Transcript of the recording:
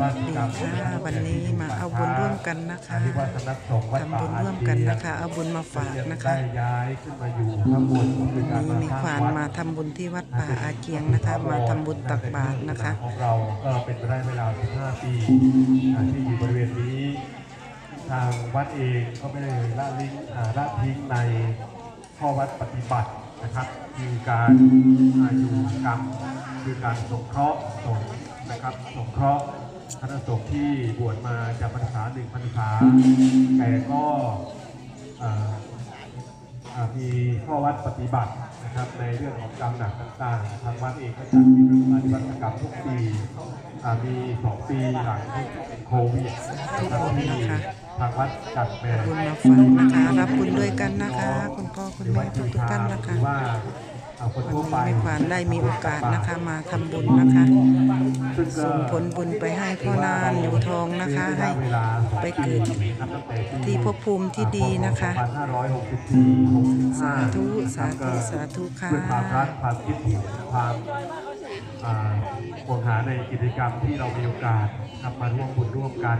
วัฒกรรมค่ะวันนี้มาเอาบุญร่วมกันนะคะที่วัดสำนักสงฆ์วัดทำป่าบุญร่วมกันนะคะเอาบุญมาฝากนะคะได้ย้ายขึ้นมาอยู่ข้างบนคือการวันมานี้มีสร้างควานวัดมาทำบุญที่วัดป่าอาเกียงนะคะ มาทำบุญตักบาตรนะคะของเราก็เป็นไปได้เวลา 15 ปีอ่าที่อยู่บริเวณนี้ ทางวัดเองก็ไม่ได้ละลิงอ่าละทิ้งในข้อวัดปฏิบัตินะครับคือการอาอยู่กรรมคือการสงเคราะห์สงฆ์นะครับสงเคราะห์ คณะสงฆ์ที่บวชมาจากพรรษาหนึ่งพรรษาแต่ก็อ่าอ่ามีข้อวัดปฏิบัตินะครับในเรื่องของกรรมหนักต่างๆ ทางวัดเองก็จะมีปฏิบัติกรรมทุกปีอ่ามีสองปีหลังที่เป็นโควิดนะครับที่ทางวัดจัดแบบบุญมาฝากนะคะรับบุญด้วยกันนะคะ คุณพ่อคุณแม่ทุกๆท่านนะคะหรือว่าอ่าคนวันทั่วนี้ไปแม่ควานได้มีโอกาสนะคะมาทำบุญนะคะซึ่งก็ ส่งผลบุญไปให้พ่อนานอยู่ทองนะคะ ให้ไปเกิดที่ภพภูมิที่ดีนะคะ2564สาธุ65สาธุสาธุค่ะด้วยความรักความคิดถึงความอ่าห่วงหาในกิจกรรมที่เรามีโอกาสทำมาร่วมบุญร่วมกัน